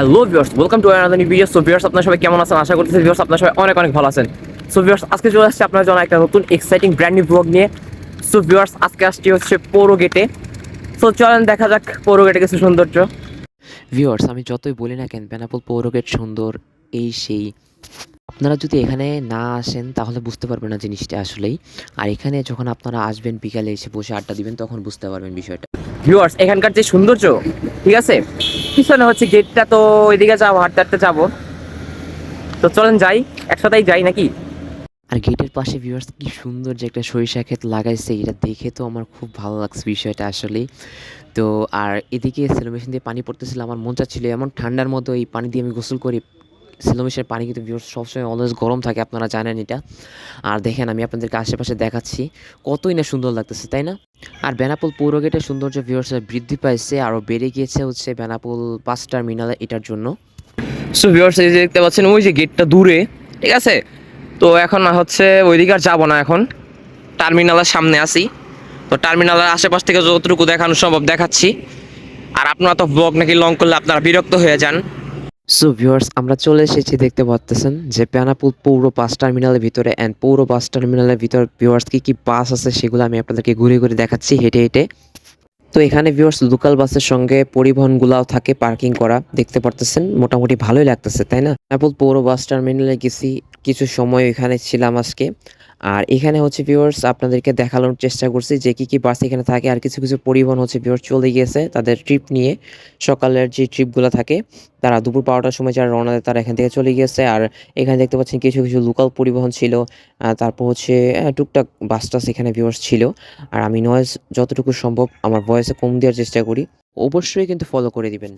Hello viewers welcome to another new video so viewers, আপনারা সবাই কেমন আছেন? আশা করতেছি ভিউয়ার্স, আপনারা সবাই অনেক অনেক ভালো আছেন। সো ভিউয়ার্স, আজকে চলে আসছে আপনার জন্য একটা নতুন এক্সাইটিং ব্র্যান্ড নিউ ব্লগ নিয়ে। সো ভিউয়ার্স, আজকে আসছি হচ্ছে পৌর গেটে সো চলেন, দেখা যাক পৌর গেটে কিছু সৌন্দর্য। ভিউয়ার্স, আমি যতই বলি না কেন বেনাপোল পৌরগেট সুন্দর, এই সেই। আপনারা যদি এখানে না আসেন, তাহলে বুঝতে পারবেন না জিনিসটা আসলেই। আর এখানে যখন আপনারা আসবেন, বিকালে এসে বসে আড্ডা দিবেন, তখন বুঝতে পারবেন বিষয়টা। ভিউয়ার্স এখানকার যে সৌন্দর্য, ঠিক আছে? পিছনে হচ্ছে গেটটা তো এদিকে যাব হাঁটতে হাঁটতে যাব। তো চলেন যাই, একসাথেই যাই নাকি? আর গেটের পাশে ভিউয়ার্স কি সুন্দর যে একটা সরিষা ক্ষেত লাগাইছে, এটা দেখে তো আমার খুব ভালো লাগছে বিষয়টা আসলেই। তো আর এদিকে সেলো মেশিন দিয়ে পানি পড়তেছিল, আমার মন চাচ্ছিল এমন ঠান্ডার মতো, এই পানি দিয়ে আমি গোসল করি। সেলো মেশিনের পানি কিন্তু ভিউয়ার্স সবসময় অলওয়েজ গরম থাকে, আপনারা জানেন এটা। আর দেখেন, আমি আপনাদেরকে আশেপাশে দেখাচ্ছি, কতই না সুন্দর লাগতেছে, তাই না? আর বেনাপোল পৌর গেটের সৌন্দর্য ভিউয়ার্স বৃদ্ধি পাইছে আরও বেড়ে গিয়েছে হচ্ছে বেনাপোল বাস টার্মিনালে এটার জন্য। সো ভিউয়ার্স এই যে দেখতে পাচ্ছেন, ওই যে গেটটা দূরে, ঠিক আছে? তো এখন হচ্ছে, ওইদিকে আর যাব না এখন। টার্মিনালের সামনে আছি। তো টার্মিনালের আশেপাশ থেকে যতটুকু দেখানো সম্ভব দেখাচ্ছি। আর আপনারা তো ব্লগ নাকি লং করলে আপনারা বিরক্ত হয়ে যান। সো ভিউয়ার্স আমরা চলে এসেছি, দেখতে পাচ্তেছেন যে বেনাপুল পৌর বাস টার্মিনালের ভিতরে অ্যান্ড পৌর বাস টার্মিনালের ভিতর ভিউয়ার্স কি কি বাস আছে সেগুলো আমি আপনাদেরকে ঘুরে ঘুরে দেখাচ্ছি হেঁটে হেঁটে। তো এখানে ভিউয়ার্স লোকাল বাসের সঙ্গে পরিবহনগুলাও থাকে পার্কিং করা, দেখতে পারতেছেন, মোটামুটি ভালোই লাগতেছে, তাই না? বেনাপুল পৌর বাস টার্মিনালে গেছি, কিছু সময় এখানে ছিলাম আজকে। আর এখানে হচ্ছে ভিউয়ার্স আপনাদেরকে দেখানোর চেষ্টা করছি যে কি কি বাস এখানে থাকে আর কিছু কিছু পরিবহন হচ্ছে ভিউয়ার্স চলে গিয়েছে তাদের ট্রিপ নিয়ে। সকালের যে ট্রিপগুলো থাকে, তারা দুপুর বারোটার সময় যারা রওনা দেয়, তারা এখান থেকে চলে গিয়েছে। আর এখানে দেখতে পাচ্ছেন কিছু কিছু লোকাল পরিবহন ছিল তারপর হচ্ছে টুকটাক বাস টাস এখানে ভিউয়ার্স ছিল। আর আমি নয়েজ যতটুকু সম্ভব আমার ভয়েসে কম দেওয়ার চেষ্টা করি। অবশ্যই কিন্তু ফলো করে দিবেন।